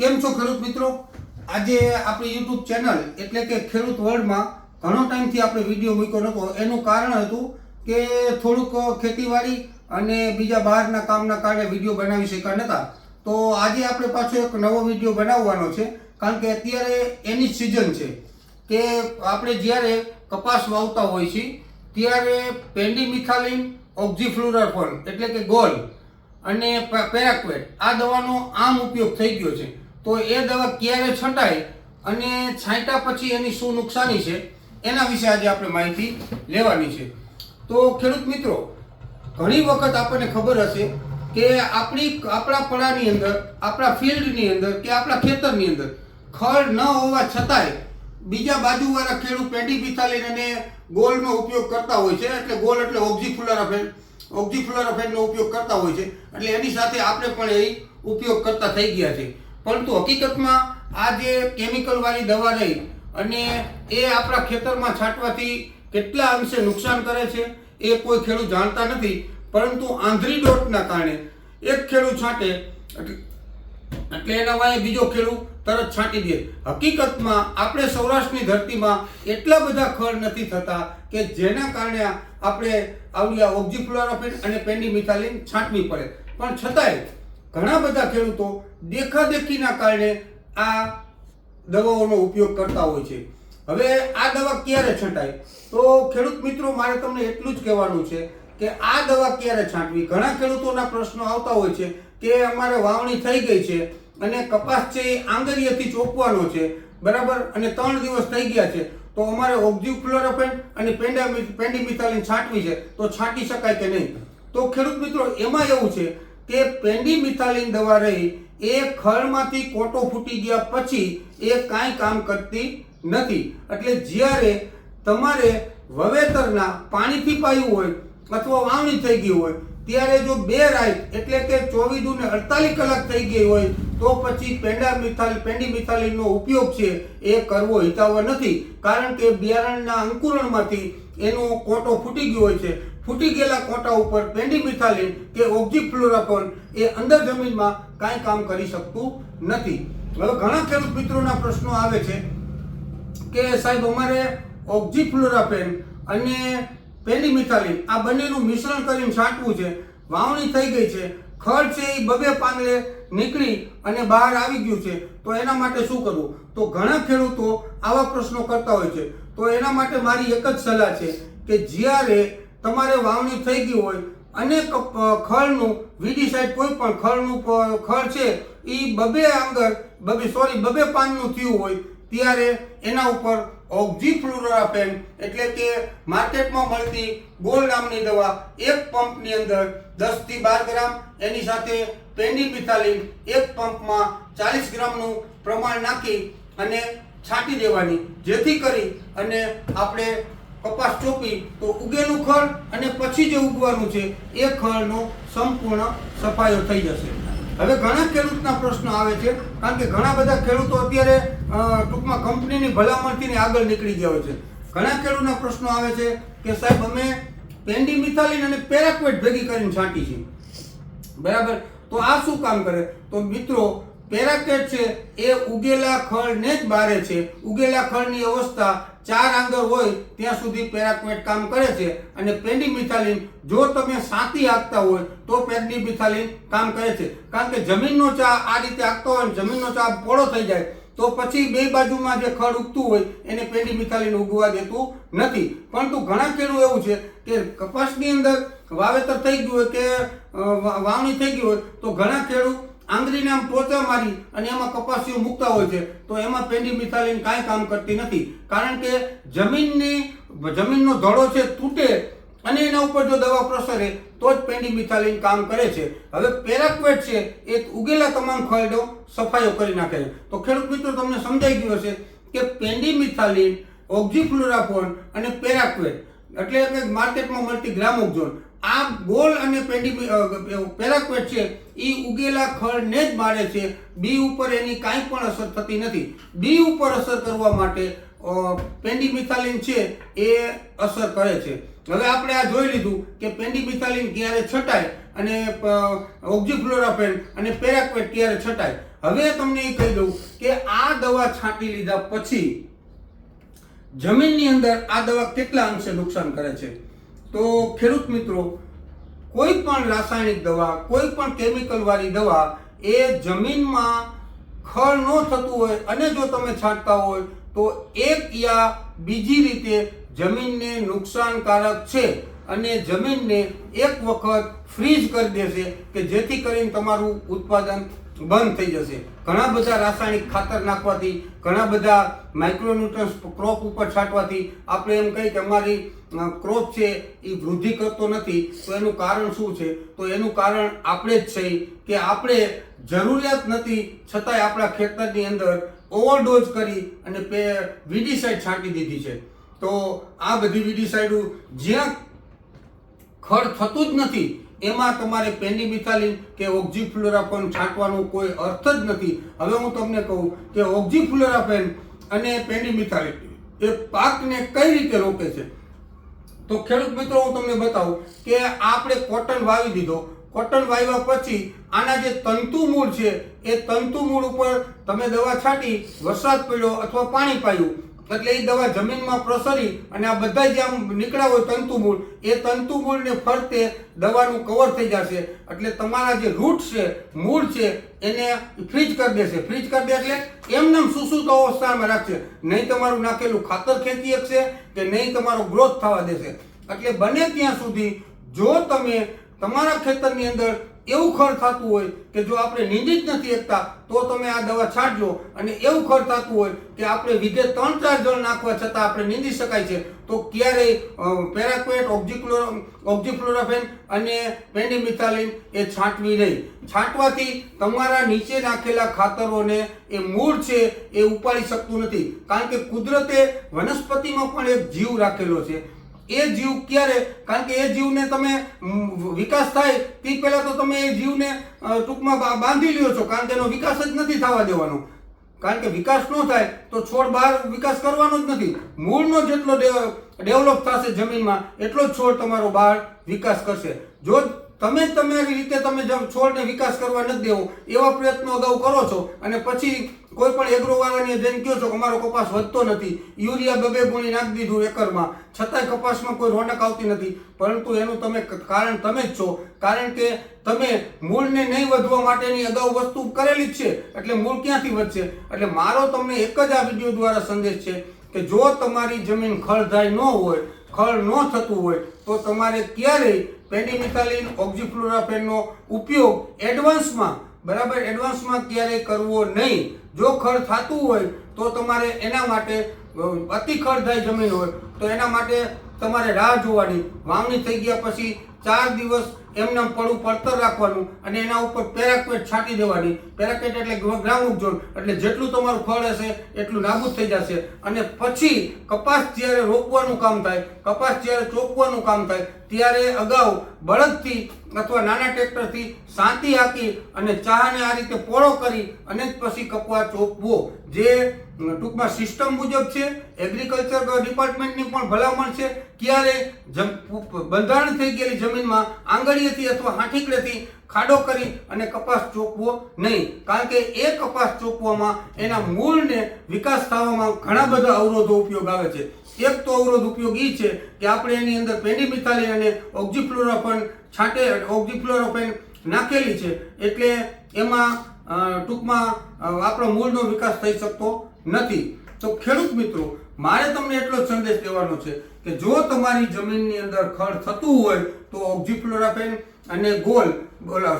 કેમ છો ખેડૂત મિત્રો? આજે આપણી યુટ્યુબ ચેનલ એટલે કે ખેડૂત વર્લ્ડમાં ઘણો ટાઈમથી આપણે વીડિયો મૂક્યો નહોતો એનું કારણ હતું કે થોડુંક ખેતીવાડી અને બીજા બહારના કામના કારણે વીડિયો બનાવી શક્યા નહોતા તો આજે આપણે પાછો એક નવો વીડિયો બનાવવાનો છે, કારણ કે અત્યારે એની સિઝન છે કે આપણે જ્યારે કપાસ વાવતા હોય છીએ, ત્યારે પેન્ડીમિથાલિન ઓક્ઝીફ્લુરાફોન એટલે કે ગોલ અને પેરાક્વેટ આ દવાનો આમ ઉપયોગ થઈ ગયો છે. તો એ દવા ક્યારે છંટાય અને છાંટ્યા પછી એની શું નુકસાની છે, એના વિશે આજે આપણે માહિતી લેવાની છે. તો ખેડૂત મિત્રો, ઘણી વખત આપણને ખબર હશે કે આપણી, આપણા પડાની અંદર, આપણા ફિલ્ડની અંદર કે આપણા ખેતરની અંદર ખડ ન હોવા છતાંય બીજા બાજુવાળા ખેડૂત પેન્ડીપિથાલિન અને ગોલનો ઉપયોગ કરતા હોય છે. એટલે ગોલ એટલે ઓક્ઝીફ્લોરાફેન ઓક્ઝીફ્લોરાફેનનો ઉપયોગ કરતા હોય છે. એટલે એની સાથે આપણે પણ એ ઉપયોગ કરતા થઈ ગયા છે. પરંતુ હકીકતમાં આ જે કેમિકલવાળી દવા રહી અને એ આપણા ખેતરમાં છાંટવાથી કેટલા અંશે નુકસાન કરે છે, એ કોઈ ખેડૂત જાણતા નથી. પરંતુ આંધળી ડોટના કારણે એક ખેડૂત છાંટે, એટલે એના વાય બીજો ખેડૂત તરત છાંટી દે. હકીકતમાં આપણે સૌરાષ્ટ્રની ધરતીમાં એટલા બધા ખડ નથી થતા કે જેના કારણે આપણે આવડી આ અને પેન્ડીમિથાલિન છાંટવી પડે. પણ છતાંય ઘણા બધા ખેડૂતો દેખાદેખીના કારણે આ દવાઓનો ઉપયોગ કરતા હોય છે. હવે આ દવા ક્યારે છંટાય? તો ખેડૂત મિત્રો, મારે તમને એટલું જ કહેવાનું છે કે આ દવા ક્યારે છાંટવી? ઘણા ખેડૂતોના પ્રશ્નો આવતા હોય છે કે અમારે વાવણી થઈ ગઈ છે અને કપાસ છે એ આંગળીએથી ચોપવાનો છે, બરાબર? અને ત્રણ દિવસ થઈ ગયા છે. તો અમારે ઓક્ઝીફ્લોરોફેન અને પેન્ડામિ, પેન્ડીમિથાલિન છાંટવી છે. તો છાંટી શકાય કે નહીં? તો ખેડૂત મિત્રો, એમાં એવું છે કે પેન્ડીમિથાલિન દવા રહી, એ ખળમાંથી કોટો ફૂટી ગયા પછી એ કાંઈ કામ કરતી નથી. એટલે જ્યારે તમારે વવેતરના પાણીથી પાયું હોય અથવા વાવણી થઈ ગઈ હોય, ત્યારે જો બે રાઈટ એટલે કે ચોવીસ ને અડતાલીસ કલાક થઈ ગઈ હોય, તો પછી પેન્ડામિથાલ પેન્ડીમિથાલિનનો ઉપયોગ છે એ કરવો હિતાવહ નથી. કારણ કે બિયારણના અંકુરણમાંથી એનો કોટો ફૂટી ગયો હોય છે. ફૂટી ગયેલા કોટા ઉપર પેન્ડીમિથાલિન કે ઓક્ઝીફ્લોરાફોન એ અંદર જમીનમાં કાંઈ કામ કરી શકતું નથી. હવે ઘણા ખેડૂત મિત્રોના પ્રશ્નો આવે છે કે સાહેબ, અમારે ઓક્ઝીફ્લોરાફેન અને પેન્ડીમિથાલિન આ બંનેનું મિશ્રણ કરીને છાંટવું છે. વાવણી થઈ ગઈ છે. ખર્ચ છે એ બબે પાંદડે નીકળી અને બહાર આવી ગયું છે. તો એના માટે શું કરવું? તો ઘણા ખેડૂતો આવા પ્રશ્નો કરતા હોય છે. તો એના માટે મારી એક જ સલાહ છે કે જ્યારે તમારે વાવણી થઈ ગઈ હોય અને કપ- ખળનું વીડીસાઇડ કોઈ પણ ખળનું ખળ છે એ બબે આંગર બબે સોરી બબે પાનનું થયું હોય, ત્યારે એના ઉપર ઓક્ઝીફ્લુરાફેન એટલે કે માર્કેટમાં મળતી ગોલ નામની દવા એક પંપની અંદર દસથી બાર ગ્રામ, એની સાથે પેન્ડીપિથાલિન એક પંપમાં ચાલીસ ગ્રામનું પ્રમાણ નાખી અને છાંટી દેવાની, જેથી કરી અને આપણે કપાસ ચોપી તો ઉગેલું ખળ અને પછી જે ઉગવાનું છે, એ ખળનો સંપૂર્ણ સફાયો થઈ જશે. હવે ઘણા ખેડૂતના પ્રશ્નો આવે છે, કારણ કે ઘણા બધા ખેડૂતો અત્યારે ટૂંકમાં કંપનીની ભલામણથી આગળ નીકળી ગયા હોય છે. ઘણા ખેડૂતના પ્રશ્નો આવે છે કે સાહેબ, અમે પેન્ડીમિથાલિન અને પેરાક્વેટ ભેગી કરીને છાંટી છે. બરાબર? તો આ શું કામ કરે? તો મિત્રો પેરાકેટ છે, એ ઉગેલા ખળને જ બારે છે. ઉગેલા ખળની અવસ્થા ચાર આંગર હોય ત્યાં સુધી પેરાક્વેટ કામ કરે છે. અને પેન્ડીમિથાલિન જો તમે સાતી હાંકતા હોય તો પેન્ડીમિથાલિન કામ કરે છે. કારણ કે જમીનનો ચા આ રીતે આપતો હોય જમીનનો ચા પોળો થઈ જાય, તો પછી બે બાજુમાં જે ખડ ઉગતું હોય એને પેન્ડીમિથાલિન ઉગવા દેતું નથી. પરંતુ ઘણા ખેડૂત એવું છે કે કપાસની અંદર વાવેતર થઈ ગયું હોય કે વાવણી થઈ ગઈ હોય તો ઘણા ખેડૂત આંગળીને આમ પોચા મારી અને એમાં કપાસીઓ મૂકતા હોય છે, તો એમાં પેન્ડીમિથાલિન કાંઈ કામ કરતી નથી. કારણ કે જમીનની, જમીનનો ધડો છે, તૂટે અને એના ઉપર જો દવા પ્રસરે, તો જ પેન્ડીમિથાલિન કામ કરે છે. હવે પેરાક્વેટ છે, એ ઉગેલા તમામ ખરડો સફાઈઓ કરી નાખે છે. તો ખેડૂત મિત્રો, તમને સમજાઈ ગયું હશે કે પેન્ડીમિથાલિન ઓક્ઝીફ્લોરાફોન અને પેરાક્વેટ, એટલે કે માર્કેટમાં મળતી ગ્રામોક્ઝોન આ ગોલ અને પેન્ડી પેરાક્વેટ છે એ ઉગેલા ખળને જ મારે છે. બી ઉપર એની કાંઈ પણ અસર થતી નથી. બી ઉપર અસર કરવા માટે પેન્ડીમિથાલિન છે એ અસર કરે છે. હવે આપણે આ જોઈ લીધું કે પેન્ડીમિથાલિન ક્યારે છટાય અને ઓક્ઝીફ્લોરાફેન અને પેરાક્વેટ ક્યારે છટાય. હવે તમને એ કહી દઉં કે આ દવા છાંટી લીધા પછી જમીનની અંદર આ દવા કેટલા અંશે નુકસાન કરે છે? તો ખેડૂત મિત્રો, કોઈ પણ રાસાયણિક દવા, કોઈ પણ કેમિકલવાળી દવા એ જમીનમાં ખળ ન થતું હોય અને જો તમે છાંટતા હોય તો એક યા બીજી રીતે જમીનને નુકસાનકારક છે અને જમીનને એક વખત ફ્રીઝ કરી દેશે કે જેથી કરીને તમારું ઉત્પાદન બંધ થઈ જશે. ઘણા બધા રાસાયણિક ખાતર નાખવાથી, ઘણા બધા માઇક્રોન્યુટ્રન્સ ક્રોપ ઉપર છાંટવાથી, આપણે એમ કહીએ કે અમારી ક્રોપ છે એ વૃદ્ધિ કરતો નથી. તો એનું કારણ શું છે? તો એનું કારણ આપણે જ છે કે આપણે જરૂરિયાત નથી, છતાંય આપણા ખેતરની અંદર ઓવરડોઝ કરી અને પે વિડીસાઇડ છાંટી દીધી છે. તો આ બધી વિડીસાઇડો જ્યાં ખડ થતું જ નથી એમાં તમારે પેન્ડિમિથાલિન કે ઓક્ઝીફ્લોરાફેન છાંટવાનો કોઈ અર્થ જ નથી. હવે હું તમને કહું કે ઓક્ઝીફ્લોરાફેન અને પેન્ડિમિથાલિન એ પાકને કઈ રીતે રોકે છે? તો ખેડૂત મિત્રો, હું તમને બતાવું કે આપણે કોટન વાવી દીધો. કોટન વાવ્યા પછી આના જે તંતુ મૂળ છે, એ તંતુ મૂળ ઉપર તમે દવા છાંટી, વરસાદ પડ્યો અથવા પાણી પાયું એટલે એ દવા જમીનમાં પ્રસરી અને આ બધા જે આમ નીકળ્યા હોય તંતુમૂળ એ તંતુમૂળને ફરતે દવાનું કવર થઈ જશે. એટલે તમારા જે રૂટ છે, મૂળ છે, એને ફ્રીજ કરી દેશે. ફ્રીજ કરી દે એટલે એમને સુસુત અવસ્થામાં રાખશે. નહીં તમારું નાખેલું ખાતર ખેંચી શકશે કે નહીં તમારો ગ્રોથ થવા દેશે. એટલે બને ત્યાં સુધી જો તમે તમારા ખેતરની અંદર એવું ખડ થતું હોય કે જો આપણે નીંદી નથી શકતા તો તમે આ દવા છાંટજો. અને એવું ખડ થતું હોય કે આપણે વિધે ત્રણ ચાર જણ નાખવા છતાં આપણે નીંદી શકાય છે, તો ક્યારેય પેરાક્વેટ, ઓક્ઝિક્લોરો ઓક્ઝિફ્લોરાફેન અને પેન્ડિમિથાલિન એ છાંટવી નહીં. છાંટવાથી તમારા નીચે નાખેલા ખાતરોને એ મૂળ છે, એ ઉપાડી શકતું નથી. કારણ કે કુદરતે વનસ્પતિમાં પણ એક જીવ રાખેલો છે. એ જીવ ક્યારે? કારણ કે એ જીવને તમે વિકાસ થાય તે પહેલા તો તમે એ જીવને ટૂંકમાં બાંધી લ્યો છો. કારણ કે એનો વિકાસ જ નથી થવા દેવાનો. કારણ કે વિકાસ ન થાય તો છોડ બહાર વિકાસ કરવાનો જ નથી. મૂળનો જેટલો ડેવલપ થશે જમીનમાં, એટલો જ છોડ તમારો બહાર વિકાસ કરશે. જો તમે તમારી રીતે તમે છોડને વિકાસ કરવા નથી દેવો, એવા પ્રયત્નો અગાઉ કરો છો અને પછી કોઈ પણ એગ્રો વાળાને જઈને કહો છો કે અમારો કપાસ વધતો નથી, યુરિયા બબે ગુણી નાખી દીધું એકરમાં, છતાંય કપાસમાં કોઈ રોનક આવતી નથી. પરંતુ એનું તમે કારણ તમે જ છો. કારણ કે તમે મૂળને નહીં વધવા માટેની અગાઉ વસ્તુ કરેલી જ છે, એટલે મૂળ ક્યાંથી વધશે? એટલે મારો તમને એક જ આ વીડિયો દ્વારા સંદેશ છે કે જો તમારી જમીન ખળધાય ન હોય, ખળ ન થતું હોય, તો તમારે ક્યારેય પેન્ડિમિથાલિન ઓક્ઝીફ્લોરાફેનનો ઉપયોગ એડવાન્સમાં બરાબર? એડવાન્સમાં ક્યારેય કરવો નહીં. જો ખર્ચ થતું હોય, તો તમારે એના માટે અતિ અતિ થાય જમીન હોય, તો એના માટે તમારે રાહ જોવાની. વાવણી થઈ ગયા પછી ચાર દિવસ એમને પડું પડતર રાખવાનું અને એના ઉપર પેરાક્વેટ છાંટી દેવાની. પેરાક્વેટ એટલે જોડ એટલે જેટલું તમારું ફળ હશે, એટલું નાબૂદ થઈ જશે. અને પછી કપાસ જ્યારે રોપવાનું કામ થાય, કપાસ જ્યારે ચોપવાનું કામ થાય, ત્યારે અગાઉ બળદથી અથવા નાના ટ્રેક્ટરથી શાંતિ હાકી અને ચાહને આ રીતે પોળો કરી અને પછી કપવા ચોપવો. જે ટૂંકમાં સિસ્ટમ મુજબ છે, એગ્રીકલ્ચર ડિપાર્ટમેન્ટની પણ ભલામણ છે. ક્યારે બંધારણ થઈ ગયેલી જમીનમાં આંગળીએથી અથવા હાંઠીકડેથી ખાડો કરી અને કપાસ ચોપવો નહીં. કારણ કે એ કપાસ ચોપવામાં એના મૂળને વિકાસ થવામાં ઘણા બધા અવરોધો ઉપયોગ આવે છે. એક તો અવરોધ ઉપયોગ એ છે કે આપણે એની અંદર પેન્ડિમિથાલિન અને ઓક્ઝીફ્લોરોફેન છાંટે, ઓક્ઝીફ્લોરોફેન નાખેલી છે. એટલે એમાં ટૂંકમાં આપણો મૂળનો વિકાસ થઈ શકતો નથી. તો ખેડૂત મિત્રો મારે તમને એટલો સંદેશ દેવાનો છે કે જો તમારી જમીનની અંદર ખડ થતું હોય તો ઓક્ઝીફ્લોરાફેન અને ગોલ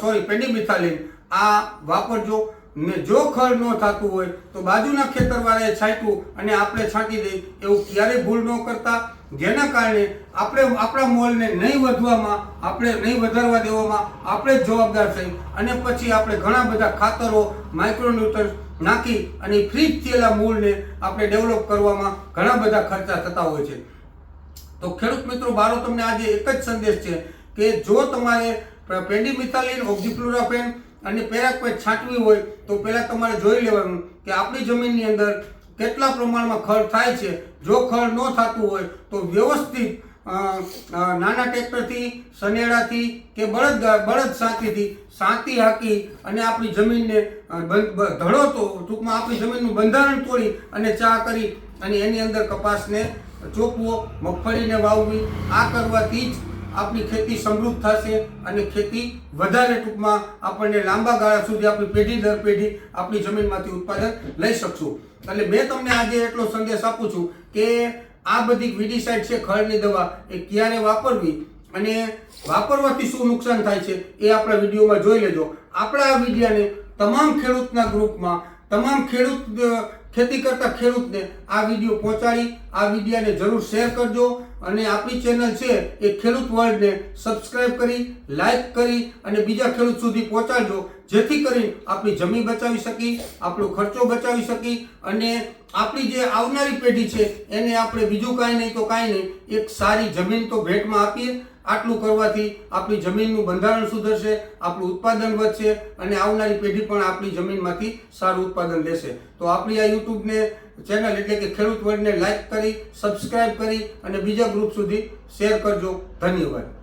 સોરી, પેન્ડિમિથાલિન આ વાપરજો. ને જો ખડ ન થતું હોય તો બાજુના ખેતરવાળાએ છાંટ્યું અને આપણે છાંટી દઈ. એવું ક્યારેય ભૂલ ન કરતા. જેના કારણે આપણે આપણા મોલને નહીં વધવામાં, આપણે નહીં વધારવા દેવામાં આપણે જ જવાબદાર થઈ અને પછી આપણે ઘણા બધા ખાતરો માઇક્રોન્યુટ્રન્સ નાખી અને ફ્રીજ થયેલા મૂળને આપણે ડેવલપ કરવામાં ઘણા બધા ખર્ચા થતા હોય છે. તો ખેડૂત મિત્રો, મારો તમને આજે એક જ સંદેશ છે કે જો તમારે પેન્ડીમિથાલિન ઓક્ઝીફ્લોરાફેન અને પેરાક્વેટ છાંટવી હોય તો પહેલાં તમારે જોઈ લેવાનું કે આપણી જમીનની અંદર કેટલા પ્રમાણમાં ખળ થાય છે, જો ખળ ન થતું હોય તો વ્યવસ્થિત નાના ટ્રેક્ટરથી સનેડાથી કે બળદ બળદ સાંતીથી સાંતી હાકી અને આપણી જમીનને ધડો તો ટૂંકમાં આપણી જમીનનું બંધારણ તોડી અને ચા કરી અને એની અંદર કપાસને ચોપવો મગફળીને વાવવી, આ કરવાથી જ આપણી ખેતી સમૃદ્ધ થશે અને ખેતી વધારે ટૂંકમાં આપણને લાંબા ગાળા સુધી આપણી પેઢી દર પેઢી આપણી જમીનમાંથી ઉત્પાદન લઈ શકશું. એટલે મેં તમને આજે એટલો સંદેશ આપું છું કે આ બધી વિડીસાઇડ છે, ખળની દવા, એ ક્યારે વાપરવી અને વાપરવાથી શું નુકસાન થાય છે એ આપણા વિડીયોમાં જોઈ લેજો. આપણા આ વિડીયાને તમામ ખેડૂતના ગ્રુપમાં, તમામ ખેડૂત ખેતી કરતા ખેડૂતને આ વીડિયો પહોંચાડી, આ વિડીયાને જરૂર શેર કરજો. અને આપણી ચેનલ છે એ ખેડૂત વર્લ્ડને સબસ્ક્રાઇબ કરી લાઈક કરી અને બીજા ખેડૂત સુધી પહોંચાડજો, જેથી કરી આપણી જમીન બચાવી શકી, આપણો ખર્ચો બચાવી શકી અને આપણી જે આવનારી પેઢી છે એને આપણે બીજું કાંઈ નહીં તો કાંઈ નહીં, એક સારી જમીન તો ભેટમાં આપીએ. આટલું કરવાથી આપણી જમીનનું બંધારણ સુધરશે, આપણું ઉત્પાદન વધશે અને આવનારી પેઢી પણ આપણી જમીનમાંથી સારું ઉત્પાદન લેશે. તો આપણી આ યુટ્યુબને ચેનલ એટલે કે ખેડૂત વર્ડને લાઈક કરી સબસ્ક્રાઇબ કરી અને બીજા ગ્રુપ સુધી શેર કરજો. ધન્યવાદ.